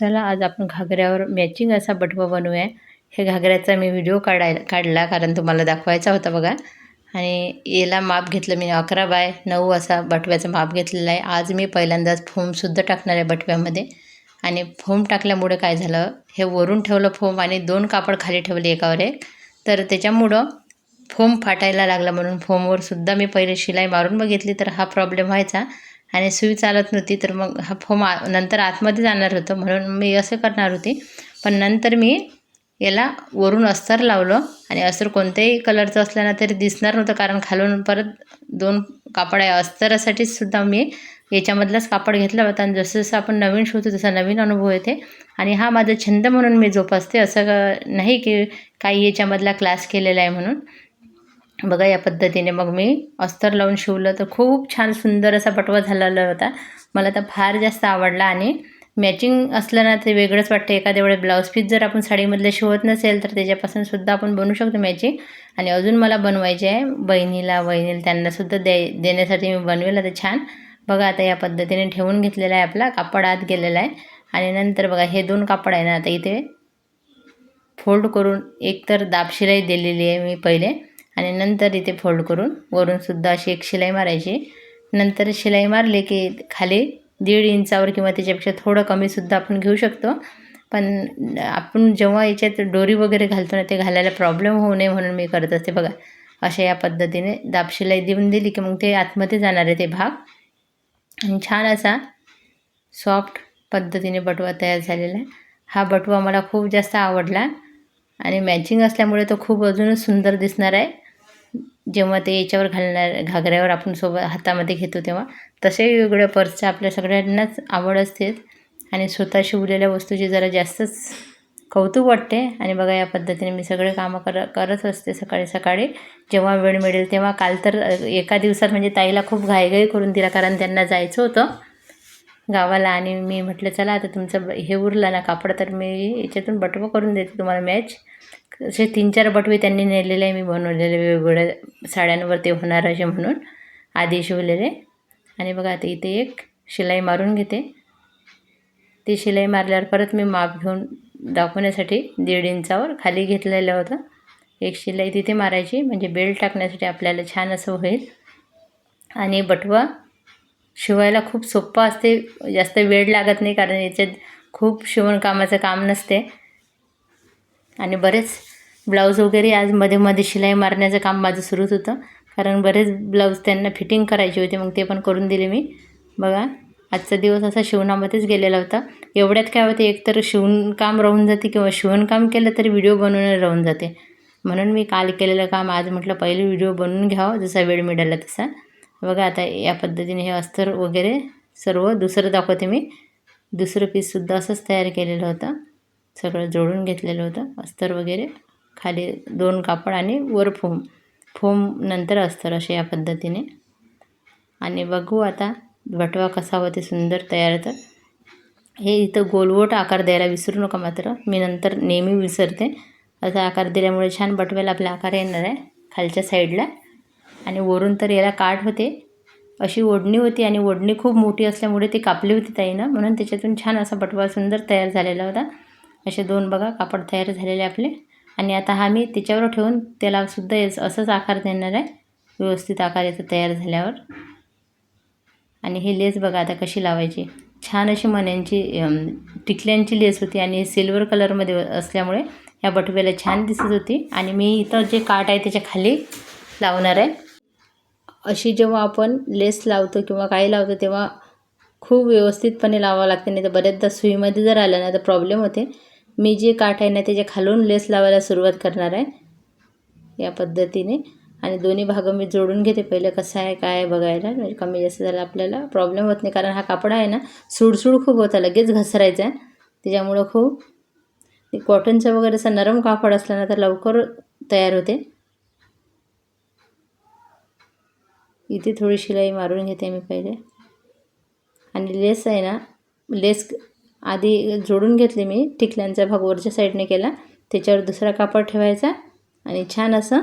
चला आज आपण घागऱ्यावर मॅचिंग असा बटवा बनवूया. हे घागऱ्याचा मी व्हिडिओ काढायला काढला कारण तुम्हाला दाखवायचा होता बघा. आणि याला माप घेतलं मी अकरा बाय नऊ असा बटव्याचं माप घेतलेलं आहे. आज मी पहिल्यांदाच फोमसुद्धा टाकणार आहे बटव्यामध्ये. आणि फोम टाकल्यामुळे काय झालं हे वरून ठेवलं फोम आणि दोन कापड खाली ठेवले एकावर एक. तर त्याच्यामुळं फोम फाटायला लागला म्हणून फोमवर सुद्धा मी पहिले शिलाई मारून बघितली तर हा प्रॉब्लेम व्हायचा. आणि सुई चालत नव्हती तर मग हा फोम आ नंतर आतमध्ये जाणार होतं. म्हणून मी असं करणार होती. पण नंतर मी याला वरून अस्तर लावलं आणि अस्तर कोणत्याही कलरचं असलं तरी दिसणार नव्हतं कारण खालून परत दोन कापड आहे. अस्तरासाठीच सुद्धा मी याच्यामधलाच कापड घेतला होता. आणि जसं जसं आपण नवीन शोधतो तसा नवीन अनुभव येते. आणि हा माझा छंद म्हणून मी जोपासते. असं नाही की काही याच्यामधला क्लास केलेला आहे म्हणून. बघा या पद्धतीने मग मी अस्तर लावून शिवलं तर खूप छान सुंदर असा पटवा झालेला होता. मला तर फार जास्त आवडला आणि मॅचिंग असलं ना ते वेगळंच वाटतं. एखाद्या वेळेस ब्लाऊज पीस जर आपण साडीमधले शिवत नसेल तर त्याच्यापासून सुद्धा आपण बनवू शकतो मॅचिंग आणि अजून मला बनवायचे आहे. बहिणीला वहिनीला त्यांनासुद्धा दे देण्यासाठी मी बनवेल. आता छान. बघा आता या पद्धतीने ठेवून घेतलेला आहे आपला. कापड आत गेलेला आहे. आणि नंतर बघा हे दोन कापड आहे ना आता इथे फोल्ड करून एकतर दाबशिलाई दिलेली आहे मी पहिले. आणि नंतर इथे फोल्ड करून वरूनसुद्धा अशी एक शिलाई मारायची. नंतर शिलाई मारली की खाली दीड इंचावर किंवा त्याच्यापेक्षा थोडं कमीसुद्धा आपण घेऊ शकतो. पण आपण जेव्हा याच्यात डोरी वगैरे घालतो ना ते घालायला प्रॉब्लेम होऊ नये म्हणून मी करत असते बघा. अशा या पद्धतीने दाब शिलाई देऊन दिली की मग ते आतमध्ये जाणार आहे ते भाग. आणि छान असा सॉफ्ट पद्धतीने बटवा तयार झालेला आहे. हा बटवा मला खूप जास्त आवडला आणि मॅचिंग असल्यामुळे तो खूप अजूनच सुंदर दिसणार आहे. जेव्हा ते याच्यावर घालणार घागऱ्यावर आपण सोबत हातामध्ये घेतो तेव्हा तसे वेगवेगळ्या पर्सच्या आपल्या सगळ्यांनाच आवड असते. आणि स्वतः शिवलेल्या वस्तूची जरा जास्तच कौतुक वाटते. आणि बघा या पद्धतीने मी सगळे कामं कर करत असते सकाळी सकाळी. जेव्हा वेळ मिळेल तेव्हा काल तर एका दिवसात म्हणजे ताईला खूप घाईघाई करून दिला कारण त्यांना जायचं होतं. गावाला आणि मी म्हटलं चला आता तुमचं हे उरलं ना कापड तर मी याच्यातून बटवं करून देते तुम्हाला मॅच असे तीन चार बटवे त्यांनी नेलेले आहे मी बनवलेले वेगवेगळ्या साड्यांवर ते होणार असे म्हणून आधी शिवलेले. आणि बघा आता इथे एक शिलाई मारून घेते. ती शिलाई मारल्यावर परत मी माप घेऊन दाखवण्यासाठी दीड इंचावर खाली घेतलेलं होतं. एक शिलाई तिथे मारायची म्हणजे बेल्ट टाकण्यासाठी आपल्याला छान असं होईल. आणि बटवा शिवायला खूप सोप्पं असते. जास्त वेळ लागत नाही कारण याच्यात खूप शिवणकामाचं काम नसते. आणि बरेच ब्लाऊज वगैरे आज मध्ये मध्ये शिलाई मारण्याचं काम माझं सुरूच होतं. कारण बरेच ब्लाऊज त्यांना फिटिंग करायची होती मग ते पण करून दिले मी. बघा आजचा दिवस असा शिवणामध्येच गेलेला होता. एवढ्यात काय होते एकतर शिवणकाम राहून जाते किंवा शिवणकाम केलं तरी व्हिडिओ बनवणं राहून जाते. म्हणून मी काल केलेलं काम आज म्हटलं पहिले व्हिडिओ बनवून घ्यावं जसा वेळ मिळाला तसा. बघा आता या पद्धतीने हे अस्तर वगैरे सर्व दुसरं दाखवते मी. दुसरं पीससुद्धा असंच तयार केलेलं होतं. सगळं जोडून घेतलेलं होतं. अस्तर वगैरे खाली दोन कापड आणि वर फोम. फोम नंतर अस्तर असे या पद्धतीने. आणि बघू आता बटवा कसा होते सुंदर तयार तर हे इथं गोलवोट आकार द्यायला विसरू नका मात्र. मी नंतर नेहमी विसरते. असा आकार दिल्यामुळे छान बटव्याला आपला आकार येणार आहे खालच्या साईडला आणि वरून तर याला काठ होते. अशी ओढणी होती आणि ओढणी खूप मोठी असल्यामुळे ती कापली होती ताईनं. म्हणून त्याच्यातून छान असा बटवा सुंदर तयार झालेला होता. असे दोन बघा कापड तयार झालेले आपले. आणि आता हा मी त्याच्यावर ठेवून त्याला सुद्धा असंच आकार देणार आहे. व्यवस्थित आकार याचा तयार झाल्यावर. आणि हे लेस बघा आता कशी लावायची. छान अशी मण्यांची टिकल्यांची लेस होती आणि सिल्वर कलरमध्ये असल्यामुळे ह्या बटव्याला छान दिसत होती. आणि मी इथं जे काट आहे त्याच्याखाली लावणार आहे. अशी जेव्हा आपण लेस लावतो किंवा काही लावतो तेव्हा खूप व्यवस्थितपणे लावावं लागते. नाही तर बऱ्याचदा सुईमध्ये जर आलं ना तर प्रॉब्लेम होते. मी जे काठ आहे ना त्याच्या खालून लेस लावायला सुरुवात करणार आहे या पद्धतीने. आणि दोन्ही भागं मी जोडून घेते. पहिले कसं आहे काय बघायला. म्हणजे कमी जास्त झालं आपल्याला प्रॉब्लेम होत नाही. कारण हा कापड आहे ना सुडसूड खूप होता. लगेच घसरायचा आहे. त्याच्यामुळं खूप. कॉटनचं वगैरे असं नरम कापड असलं ना तर लवकर तयार होते. इथे थोडी शिलाई मारून घेते मी पहिले. आणि लेस आहे ना लेस आधी जोडून घेतली मी टिकल्यांचा भाग वरच्या साईडने केला. त्याच्यावर दुसरा कापड ठेवायचा आणि छान असं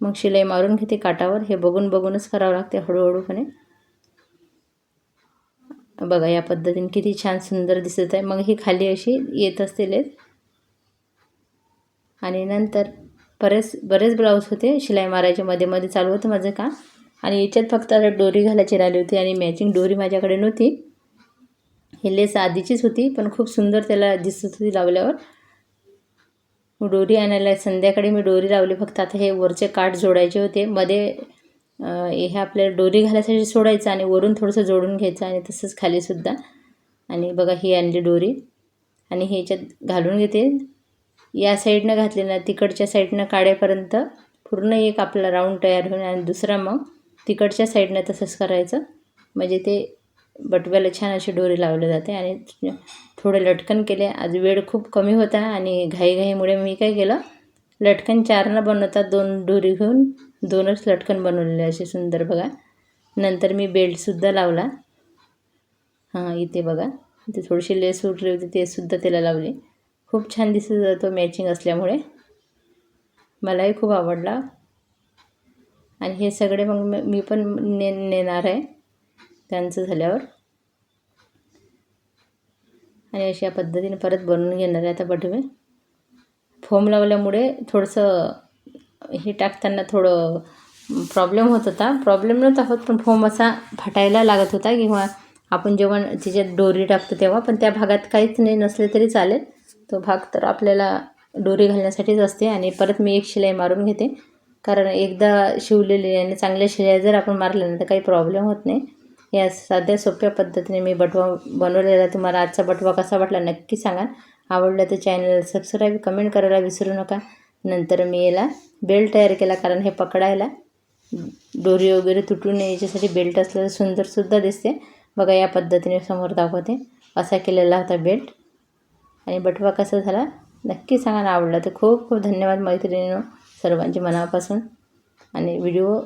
मग शिलाई मारून घेते काटावर. हे बघून बघूनच करावं लागते हळूहळूपणे बघा या पद्धतीने किती छान सुंदर दिसत आहे. मग ही खाली अशी येत असतील आणि नंतर बरेच बरेच ब्लाऊज होते. शिलाई मारायचे मध्ये मध्ये चालू होतं माझं काम. आणि याच्यात फक्त आता डोरी घालायची राहिली होती आणि मॅचिंग डोरी माझ्याकडे नव्हती. ही लेस आधीचीच होती पण खूप सुंदर त्याला दिसत होती लावल्यावर. डोरी आणायला संध्याकाळी मी डोरी लावली फक्त आता हे वरचे काठ जोडायचे होते. मध्ये हे आपल्याला डोरी घालायसाठी सोडायचं आणि वरून थोडंसं जोडून घ्यायचं आणि तसंच खालीसुद्धा आणि बघा ही आणली डोरी. आणि हे याच्यात घालून घेते. या साईडनं घातली ना तिकडच्या साईडनं काढेपर्यंत पूर्ण एक आपला राऊंड तयार होईल आणि दुसरा मग तिकडच्या साईडनं तसंच करायचं. म्हणजे ते बटव्याला छान अशी डोरी लावली जाते आणि थोडे लटकन केले. आज वेळ खूप कमी होता आणि घाईघाईमुळे मी काय केलं? लटकन चार न बनवतात दोन डोरी घेऊन दोनच लटकन बनवलेले असे सुंदर बघा. नंतर मी बेल्टसुद्धा लावला. हां इथे बघा. इथे थोडीशी लेस उठली होती ते सुद्धा त्याला लावली. खूप छान दिसत जातो मॅचिंग असल्यामुळे. मलाही खूप आवडला. आणि हे सगळे मग मी पण ने नेणार आहे. त्यांचं झाल्यावर. आणि अशा पद्धतीने परत बनवून घेणार आहे आता बटवे. फोम लावल्यामुळे थोडंसं हे टाकताना थोडं प्रॉब्लेम होत होता. प्रॉब्लेम नव्हता होत पण फोम असा फाटायला लागत होता किंवा आपण जेव्हा तिच्यात डोरी टाकतो तेव्हा पण त्या भागात काहीच नाही नसले तरी चालेल. तो भाग तर आपल्याला डोरी घालण्यासाठीच असते आणि परत मी एक शिलाई मारून घेते. कारण एकदा शिवलेली आणि चांगल्या शिळ्या जर आपण मारल्या तर काही प्रॉब्लेम होत नाही. या साध्या सोप्या पद्धतीने मी बटवा बनवलेला तुम्हाला आजचा बटवा कसा वाटला नक्की सांगा. आवडलं तर चॅनल सबस्क्राईब कमेंट करायला विसरू नका. नंतर मी याला बेल्ट तयार केला कारण हे पकडायला. दोरी वगैरे तुटू नये याच्यासाठी बेल्ट असलेलं सुंदरसुद्धा दिसते. बघा या पद्धतीने समोर दाखवते. असा केलेला होता बेल्ट आणि बटवा कसा झाला नक्की सांगा आवडला तर खूप खूप धन्यवाद मैत्रिणीनं. सर्वांचे मनापासून आणि व्हिडिओ